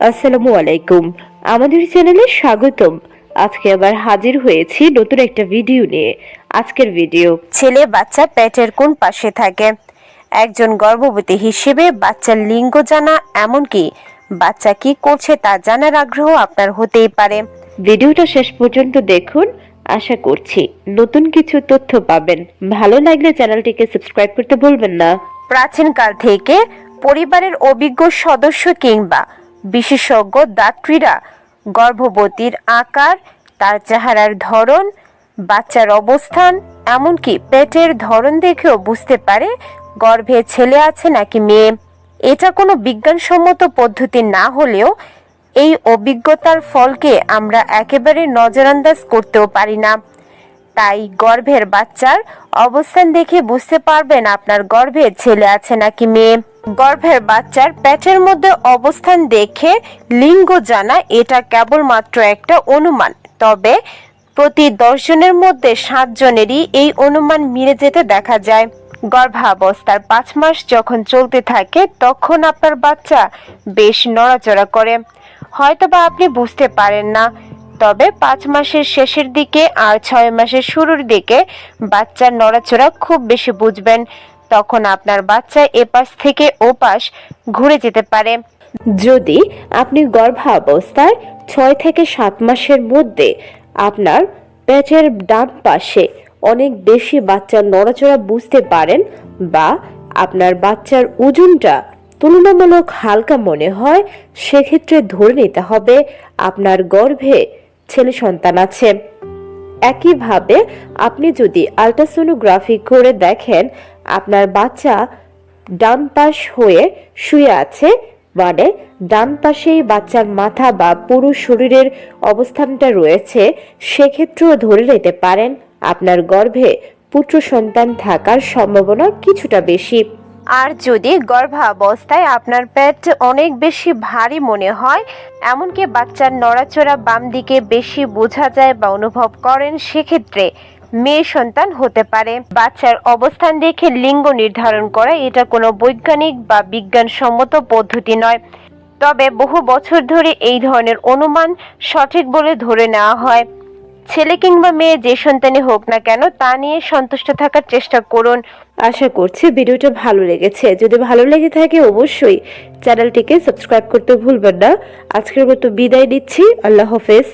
আসসালামু আলাইকুম। আমাদের চ্যানেলে স্বাগতম। আজকে আবার হাজির হয়েছি নতুন একটা ভিডিও নিয়ে। আজকের ভিডিও, ছেলে বাচ্চা পেটের কোন পাশে থাকে? একজন গর্ভবতী হিসেবে বাচ্চার লিঙ্গ জানা এমনকি বাচ্চা কি করছে তা জানার আগ্রহ আপনার হতেই পারে। ভিডিওটা শেষ পর্যন্ত দেখুন। আশা করছি নতুন কিছু তথ্য পাবেন। ভালো লাগলে চ্যানেলটিকে সাবস্ক্রাইব করতে ভুলবেন না। প্রাচীনকাল থেকে পরিবারের অভিজ্ঞ সদস্য কিংবা বিশেষজ্ঞ ডাক্তাররা গর্ভবতীর আকার, তার চেহারার ধরন, বাচ্চার অবস্থান, এমনকি পেটের ধরন দেখেও বুঝতে পারে গর্ভে ছেলে আছে নাকি মেয়ে। এটা কোনো বিজ্ঞানসম্মত পদ্ধতি না হলেও এই অভিজ্ঞতার ফলকে আমরা একেবারে নজরান্দাজ করতেও পারি না। তাই গর্ভের বাচ্চার অবস্থান দেখে বুঝতে পারবেন আপনার গর্ভে ছেলে আছে নাকি মেয়ে। গর্ভের বাচ্চার পেটের মধ্যে অবস্থান দেখে লিঙ্গ জানা, এটা কেবলমাত্র একটা অনুমান। তবে প্রতি দশ জনের মধ্যে সাত জনেরই এই অনুমান মিলে যেতে দেখা যায়। গর্ভাবস্থার পাঁচ মাস যখন চলতে থাকে, তখন আপনার বাচ্চা বেশ নড়াচড়া করে। হয়তোবা আপনি বুঝতে পারেন না তবে পাঁচ মাসের শেষের দিকে আর ছয় মাসের শুরুর দিকে বাচ্চার নড়াচড়া খুব বেশি বুঝবেন। তখন আপনার বাচ্চা এপাশ থেকে ওপাশ ঘুরে যেতে পারে। যদি আপনি গর্ভাবস্থায় ছয় থেকে সাত মাসের মধ্যে আপনার পেটের ডান পাশে অনেক বেশি বাচ্চার নড়াচড়া বুঝতে পারেন বা আপনার বাচ্চার ওজনটা তুলনামূলক হালকা মনে হয়, সেক্ষেত্রে ধরে নিতে হবে আপনার গর্ভে ছেলে সন্তান আছে। একইভাবে আপনি যদি আলট্রাসোনোগ্রাফি করে দেখেন, আপনার বাচ্চা ডান পাশ হয়ে শুয়ে আছে মানে ডান পাশেই বাচ্চার মাথা বা পুরো শরীরের অবস্থানটা রয়েছে, সেক্ষেত্রেও ধরে নিতে পারেন, আপনার গর্ভে পুত্র সন্তান থাকার সম্ভাবনা কিছুটা বেশি। আর যদি গর্ভাবস্থায় আপনার পেট অনেক বেশি ভারী মনে হয়, এমনকি বাচ্চার নড়াচড়া বাম দিকে বেশি বোঝা যায় বা অনুভব করেন, সেক্ষেত্রে মেয়ে সন্তান হতে পারে। বাচ্চার অবস্থান দেখে লিঙ্গ নির্ধারণ করা এটা কোনো বৈজ্ঞানিক বা বিজ্ঞানসম্মত পদ্ধতি নয়। তবে বহু বছর ধরে এই ধরনের অনুমান সঠিক বলে ধরে নেওয়া হয়। ছেলে কিংবা মেয়ে যে সন্তানই হোক না কেন, তা নিয়ে সন্তুষ্ট থাকার চেষ্টা করুন। আশা করছি ভিডিওটা ভালো লেগেছে। যদি ভালো লেগে থাকে অবশ্যই চ্যানেলটিকে সাবস্ক্রাইব করতে ভুলবেন না। আজকের মতো বিদায় দিচ্ছি আল্লাহ হাফেজ।